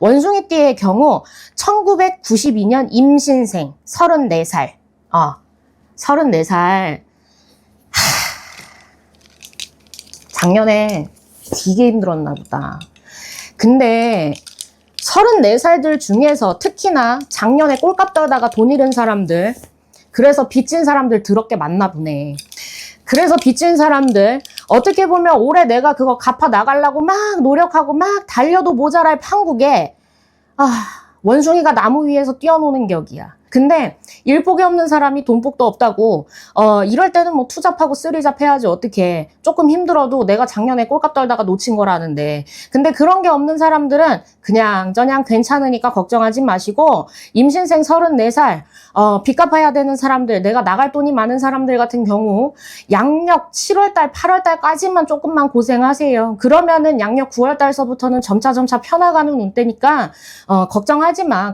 원숭이띠의 경우 1992년 임신생 34살. 어, 34살. 작년에 되게 힘들었나 보다. 근데 34살들 중에서 특히나 작년에 꼴값 떨다가 돈 잃은 사람들, 그래서 빚진 사람들 더럽게 많나 보네. 그래서 빚진 사람들, 어떻게 보면 올해 내가 그거 갚아 나가려고 막 노력하고 막 달려도 모자랄 판국에, 아, 원숭이가 나무 위에서 뛰어노는 격이야. 근데 일복이 없는 사람이 돈복도 없다고 어 이럴 때는 뭐 투잡하고 쓰리잡 해야지 어떻게 조금 힘들어도 내가 작년에 꼴값 떨다가 놓친 거라는데. 근데 그런 게 없는 사람들은 그냥 저냥 괜찮으니까 걱정하지 마시고 임신생 34살 어, 빚 갚아야 되는 사람들 내가 나갈 돈이 많은 사람들 같은 경우 양력 7월달 8월달까지만 조금만 고생하세요. 그러면은 양력 9월달서부터는 점차 점차 편해가는 운때니까 어, 걱정하지 마